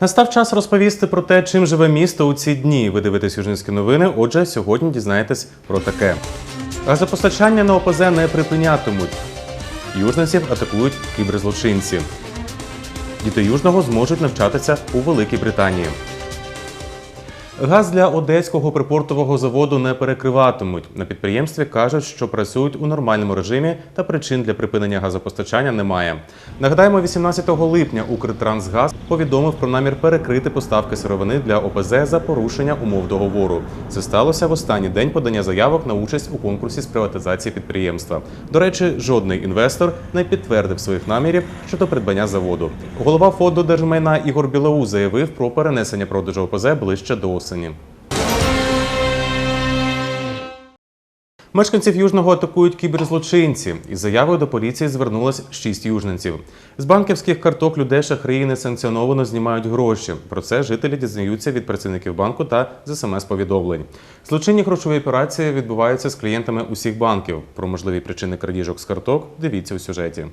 Настав час розповісти про те, чим живе місто у ці дні. Ви дивитесь южницькі новини. Отже, сьогодні дізнаєтесь про таке. Газопостачання на ОПЗ не припинятимуть. Южниців атакують кіберзлочинці. Діти Южного зможуть навчатися у Великій Британії. Газ для одеського припортового заводу не перекриватимуть. На підприємстві кажуть, що працюють у нормальному режимі та причин для припинення газопостачання немає. Нагадаємо, 18 липня Укртрансгаз повідомив про намір перекрити поставки сировини для ОПЗ за порушення умов договору. Це сталося в останній день подання заявок на участь у конкурсі з приватизації підприємства. До речі, жодний інвестор не підтвердив своїх намірів щодо придбання заводу. Голова фонду держмайна Ігор Білоу заявив про перенесення продажу ОПЗ ближче до осені. Мешканців Южного атакують кіберзлочинці. Із заявою до поліції звернулось шість южненців. З банківських карток людей шахраї несанкціоновано знімають гроші. Про це жителі дізнаються від працівників банку та з смс-повідомлень. Злочинні грошові операції відбуваються з клієнтами усіх банків. Про можливі причини крадіжок з карток дивіться у сюжеті.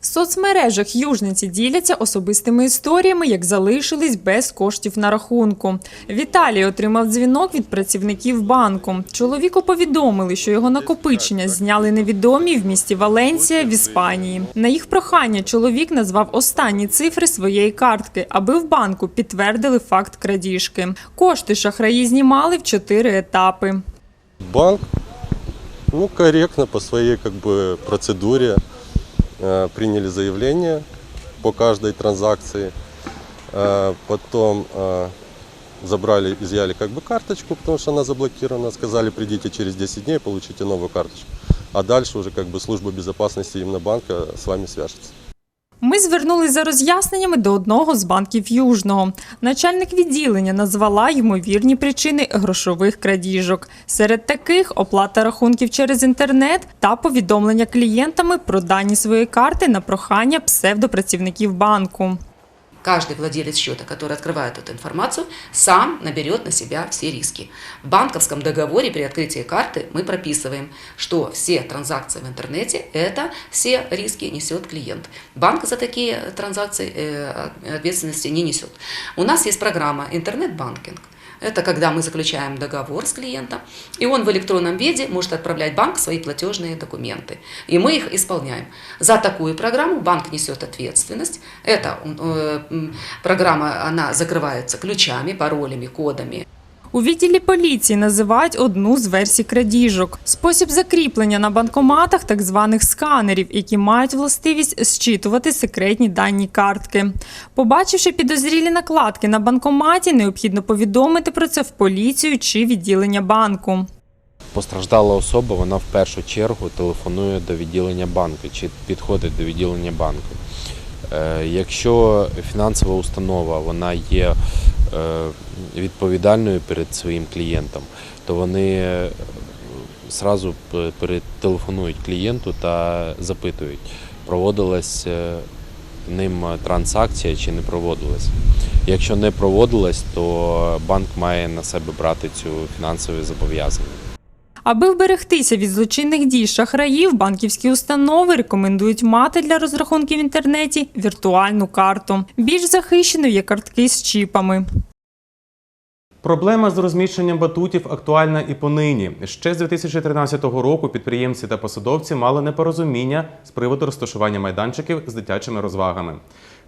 В соцмережах южниці діляться особистими історіями, як залишились без коштів на рахунку. Віталій отримав дзвінок від працівників банку. Чоловіку повідомили, що його накопичення зняли невідомі в місті Валенція в Іспанії. На їх прохання чоловік назвав останні цифри своєї картки, аби в банку підтвердили факт крадіжки. Кошти шахраї знімали в чотири етапи. Банк, ну, корректно по своей как э, приняли заявление по каждой транзакции. Э, потом э, забрали, изъяли как бы карточку, потому что она заблокирована. Сказали, придите через 10 дней, получите новую карточку. А дальше уже как бы служба безопасности именно банка с вами свяжется. Ми звернулись за роз'ясненнями до одного з банків Южного. Начальник відділення назвала ймовірні причини грошових крадіжок. Серед таких оплата рахунків через інтернет та повідомлення клієнтами про дані своєї карти на прохання псевдопрацівників банку Каждый владелец счета, который открывает эту информацию, сам наберет на себя все риски. В банковском договоре при открытии карты мы прописываем, что все транзакции в интернете – это все риски несет клиент. Банк за такие транзакции э, ответственности не несет. У нас есть программа «Интернет-банкинг». Это когда мы заключаем договор с клиентом, и он в электронном виде может отправлять в банк свои платежные документы. И мы их исполняем. За такую программу банк несет ответственность. Эта э, м, программа, она закрывается ключами, паролями, кодами. У відділі поліції називають одну з версій крадіжок спосіб закріплення на банкоматах так званих сканерів, які мають властивість зчитувати секретні дані картки. Побачивши підозрілі накладки на банкоматі, необхідно повідомити про це в поліцію чи відділення банку. Постраждала особа, вона в першу чергу телефонує до відділення банку чи підходить до відділення банку. Е, Якщо фінансова установа вона є е, відповідальною перед своїм клієнтом, то вони е, зразу перетелефонують клієнту та запитують, проводилась е, ним транзакція чи не проводилась. Якщо не проводилась, то банк має на себе брати цю фінансові зобов'язання. Аби вберегтися від злочинних дій шахраїв, банківські установи рекомендують мати для розрахунків в інтернеті віртуальну карту. Більш захищеною є картки з чіпами. Проблема з розміщенням батутів актуальна і понині. Ще з 2013 року підприємці та посадовці мали непорозуміння з приводу розташування майданчиків з дитячими розвагами.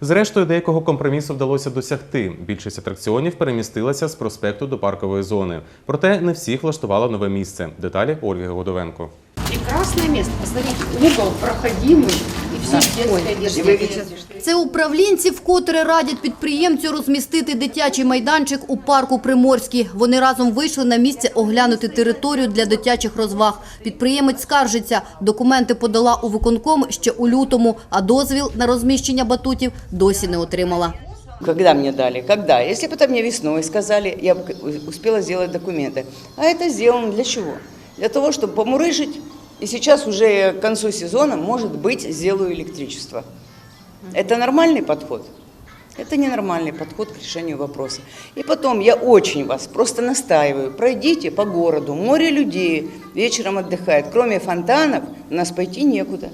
Зрештою, деякого компромісу вдалося досягти. Більшість атракціонів перемістилася з проспекту до паркової зони. Проте не всіх влаштувало нове місце. Деталі Ольги Годовенко. Прекрасное место. Посмотрите, угол проходимый и все детское одежда. Це управлінці вкотре радять підприємцю розмістити дитячий майданчик у парку Приморський. Вони разом вийшли на місце оглянути територію для дитячих розваг. Підприємець скаржиться, документи подала у виконком ще у лютому, а дозвіл на розміщення батутів досі не отримала. Когда мне дали? Когда? Если бы это мне весной сказали, я бы успела сделать документы. А это сделано для чего? Для того, чтобы помурыжить. И сейчас уже к концу сезона, может быть, сделаю электричество. Это нормальный подход? Это ненормальный подход к решению вопроса. И потом, я очень вас просто настаиваю, пройдите по городу, море людей вечером отдыхает. Кроме фонтанов, у нас пойти некуда.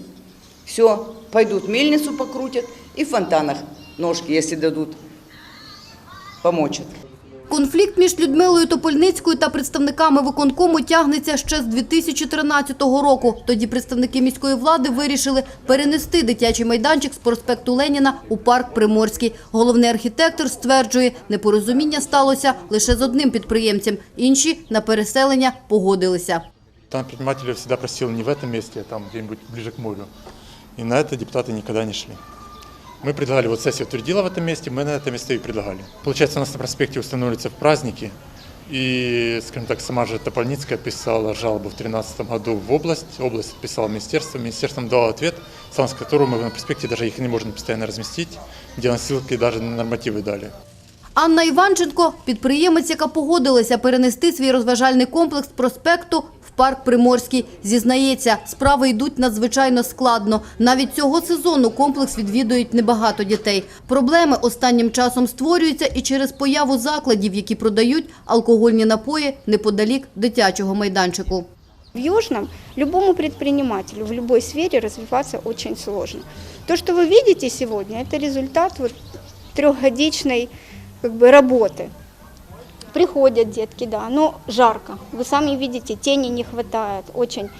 Все, пойдут мельницу покрутят и в фонтанах ножки, если дадут помочат. Конфлікт між Людмилою Топольницькою та представниками виконкому тягнеться ще з 2013 року. Тоді представники міської влади вирішили перенести дитячий майданчик з проспекту Леніна у парк Приморський. Головний архітектор стверджує, непорозуміння сталося лише з одним підприємцем. Інші на переселення погодилися. Там предприниматель всегда просил не в этом месте, а там где-нибудь ближе к морю. И на это депутаты никогда не шли. Мы предлагали, вот сессия утвердила в этом месте, мы на это место и предлагали. Получается, у нас на проспекте устанавливаются праздники, и, скажем так, сама же Топольницкая писала жалобу в 2013 году в область, область писала в министерство, министерство нам дало ответ, сам с которого мы на проспекте даже их не можем постоянно разместить, где ссылки даже на нормативы дали. Анна Іванченко – підприємець, яка погодилася перенести свій розважальний комплекс з проспекту в парк Приморський. Зізнається, справи йдуть надзвичайно складно. Навіть цього сезону комплекс відвідують небагато дітей. Проблеми останнім часом створюються і через появу закладів, які продають алкогольні напої неподалік дитячого майданчику. В Южном любому предпринимателю в любой сфере развиваться очень сложно. То, что вы видите сегодня, это результат вот трехгодичной как бы, работы. Приходят детки, да, но жарко. Вы сами видите, тени не хватает, очень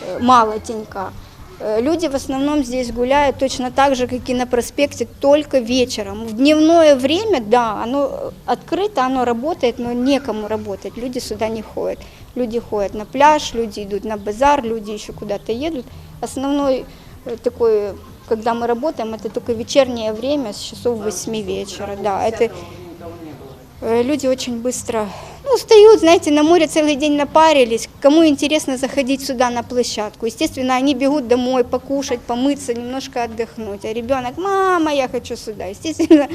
э, мало тенька. Э, Люди в основном здесь гуляют точно так же, как и на проспекте, только вечером. В дневное время, да, оно э, открыто, оно работает, но некому работать. Люди сюда не ходят. Люди ходят на пляж, люди идут на базар, люди еще куда-то едут. Основной э, такой, когда мы работаем, это только вечернее время с часов 8 вечера. Да, это Э, люди очень быстро ну, устают, знаете, на море целый день напарились. Кому интересно заходить сюда на площадку? Естественно, они бегут домой покушать, помыться, немножко отдохнуть. А ребенок, мама, я хочу сюда. Естественно,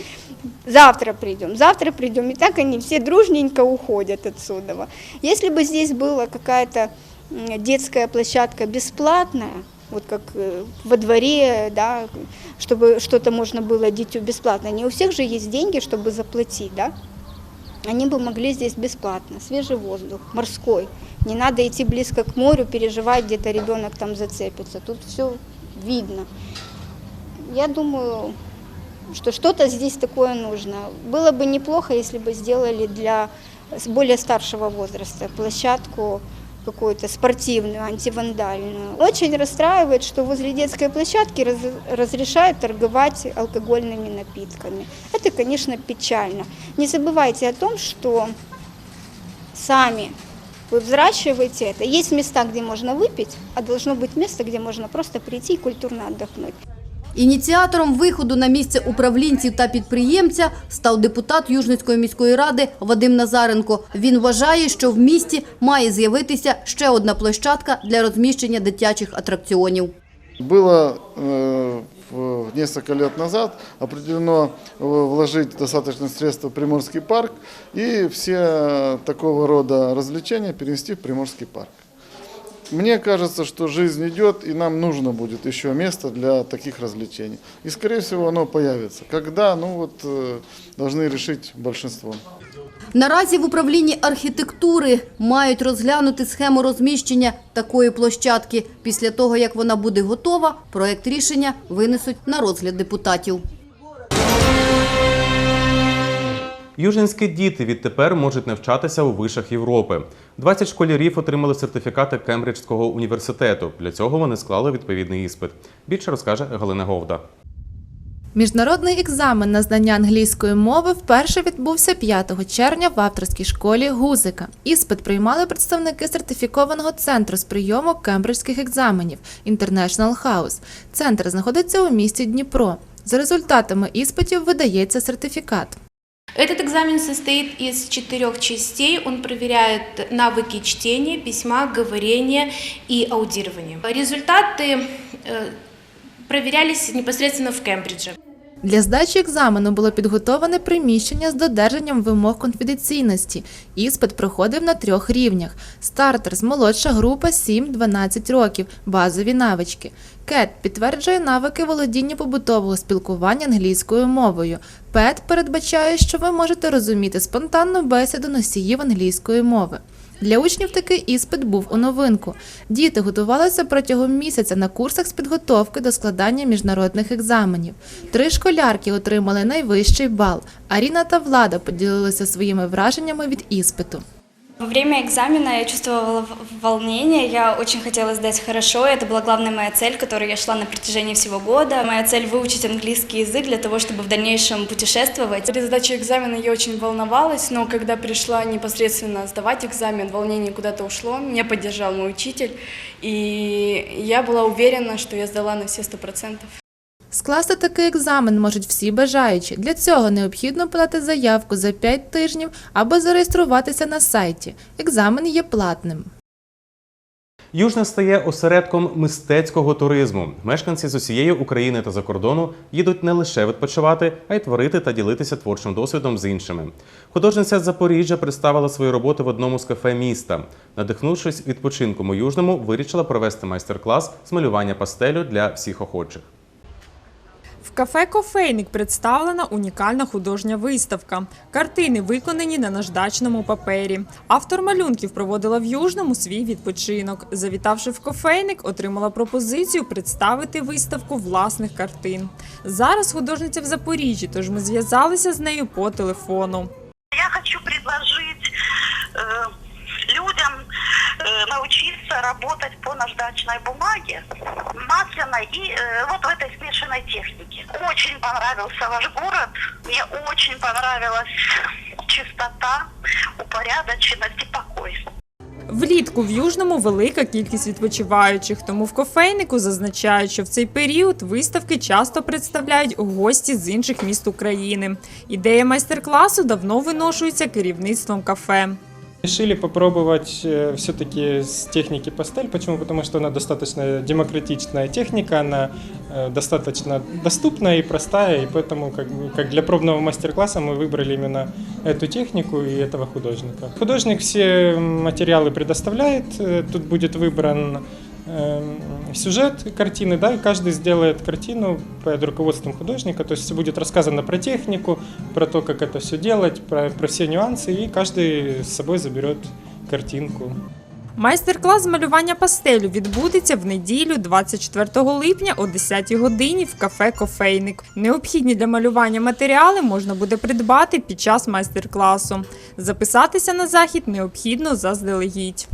завтра придем, завтра придем. И так они все дружненько уходят отсюда. Если бы здесь была какая-то м, детская площадка бесплатная, вот как э, во дворе, да, чтобы что-то можно было дитю бесплатно. Не у всех же есть деньги, чтобы заплатить, да? Они бы могли здесь бесплатно. Свежий воздух, морской. Не надо идти близко к морю, переживать, где-то ребенок там зацепится. Тут все видно. Я думаю, что что-то здесь такое нужно. Было бы неплохо, если бы сделали для более старшего возраста площадку какую-то спортивную, антивандальную. Очень расстраивает, что возле детской площадки раз- разрешают торговать алкогольными напитками. Это, конечно, печально. Не забывайте о том, что сами вы взращиваете это. Есть места, где можно выпить, а должно быть место, где можно просто прийти и культурно отдохнуть. Ініціатором виходу на місце управлінців та підприємця став депутат Южницької міської ради Вадим Назаренко. Він вважає, що в місті має з'явитися ще одна площадка для розміщення дитячих атракціонів. Было э, в- несколько лет назад определено э, вложить достаточно средств в Приморский парк и все такого рода развлечения перенести в Приморский парк. Мне кажется, что жизнь идет, и нам нужно будет еще место для таких развлечений. И, скорее всего, оно появится. Когда, ну вот, э, должны решить большинство. Наразі в управлінні архітектури мають розглянути схему розміщення такої площадки. Після того, як вона буде готова, проект рішення винесуть на розгляд депутатів. Южинські діти відтепер можуть навчатися у вишах Європи. 20 школярів отримали сертифікати Кембриджського університету. Для цього вони склали відповідний іспит. Більше розкаже Галина Говда. Міжнародний екзамен на знання англійської мови вперше відбувся 5 червня в авторській школі Гузика. Іспит приймали представники сертифікованого центру з прийому кембриджських екзаменів International House. Центр знаходиться у місті Дніпро. За результатами іспитів видається сертифікат. Этот экзамен состоит из четырех частей. Он проверяет навыки чтения, письма, говорения и аудирования. Результаты э, проверялись непосредственно в Кембридже. Для здачі екзамену було підготоване приміщення з додержанням вимог конфіденційності. Іспит проходив на трьох рівнях: стартер молодша група 7-12 років, базові навички. Кет підтверджує навики володіння побутового спілкування англійською мовою. Пет передбачає, що ви можете розуміти спонтанну бесіду носіїв англійської мови. Для учнів такий іспит був у новинку. Діти готувалися протягом місяця на курсах з підготовки до складання міжнародних екзаменів. Три школярки отримали найвищий бал. Аріна та Влада поділилися своїми враженнями від іспиту. Во время экзамена я чувствовала в- волнение, я очень хотела сдать хорошо, это была главная моя цель, к которой я шла на протяжении всего года. Моя цель выучить английский язык для того, чтобы в дальнейшем путешествовать. При сдаче экзамена я очень волновалась, но когда пришла непосредственно сдавать экзамен, волнение куда-то ушло, меня поддержал мой учитель, и я была уверена, что я сдала на все сто процентов. Скласти такий екзамен можуть всі бажаючі. Для цього необхідно подати заявку за 5 тижнів або зареєструватися на сайті. Екзамен є платним. Южне стає осередком мистецького туризму. Мешканці з усієї України та за кордону їдуть не лише відпочивати, а й творити та ділитися творчим досвідом з іншими. Художниця з Запоріжжя представила свої роботи в одному з кафе міста. Надихнувшись відпочинком у Южному, вирішила провести майстер-клас з малювання пастелю для всіх охочих. Кафе Кофейник представлена унікальна художня виставка. Картини виконані на наждачному папері. Автор малюнків проводила в Южному свій відпочинок. Завітавши в кофейник, отримала пропозицію представити виставку власних картин. Зараз художниця в Запоріжжі, тож ми зв'язалися з нею по телефону. Я хочу предложить э, людям э, научиться работать по наждачной бумаге, масляной и э, вот в этой смешанной технике. Очень понравился ваш город, мне очень понравилась чистота, упорядоченность и покой. Влітку в Южному велика кількість відпочиваючих, тому в кофейнику зазначають, що в цей період виставки часто представляють гості з інших міст України. Ідея майстер-класу давно виношується керівництвом кафе. Решили попробовать все-таки с техники пастель. Почему? Потому что она достаточно демократичная техника, она э, достаточно доступная и простая, и поэтому как, бы, как для пробного мастер-класса мы выбрали именно эту технику и этого художника. Художник все материалы предоставляет, э, тут будет выбран э, сюжет картины, да, и каждый сделает картину под руководством художника, то есть будет рассказано про технику, про то, как это все делать, про, про все нюансы, и каждый с собой заберет картинку. Майстер-клас з малювання пастелю відбудеться в неділю, 24 липня о 10 годині в кафе Кофейник. Необхідні для малювання матеріали можна буде придбати під час майстер-класу. Записатися на захід необхідно заздалегідь.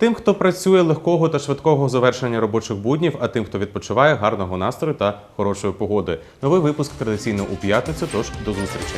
Тим, хто працює легкого та швидкого завершення робочих буднів, а тим, хто відпочиває, гарного настрою та хорошої погоди. Новий випуск традиційно у п'ятницю. Тож до зустрічі.